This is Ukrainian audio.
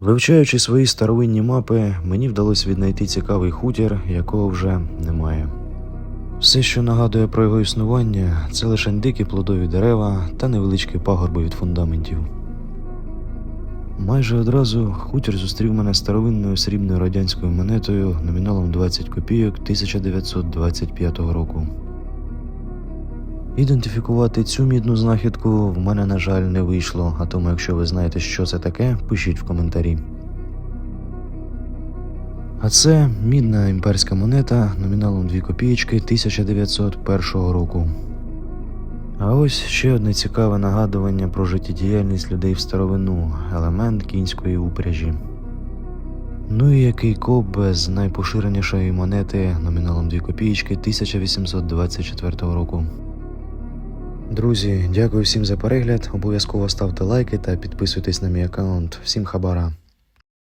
Вивчаючи свої старовинні мапи, мені вдалося віднайти цікавий хутір, якого вже немає. Все, що нагадує про його існування, це лише дикі плодові дерева та невеличкі пагорби від фундаментів. Майже одразу хутір зустрів мене старовинною срібною радянською монетою номіналом 20 копійок 1925 року. Ідентифікувати цю мідну знахідку в мене, на жаль, не вийшло, а тому, якщо ви знаєте, що це таке, пишіть в коментарі. А це мідна імперська монета номіналом 2 копієчки 1901 року. А ось ще одне цікаве нагадування про життєдіяльність людей в старовину елемент кінської упряжі. Ну і який коп без найпоширенішої монети номіналом 2 копієчки 1824 року. Друзі, дякую всім за перегляд. Обов'язково ставте лайки та підписуйтесь на мій аккаунт. Всім хабара.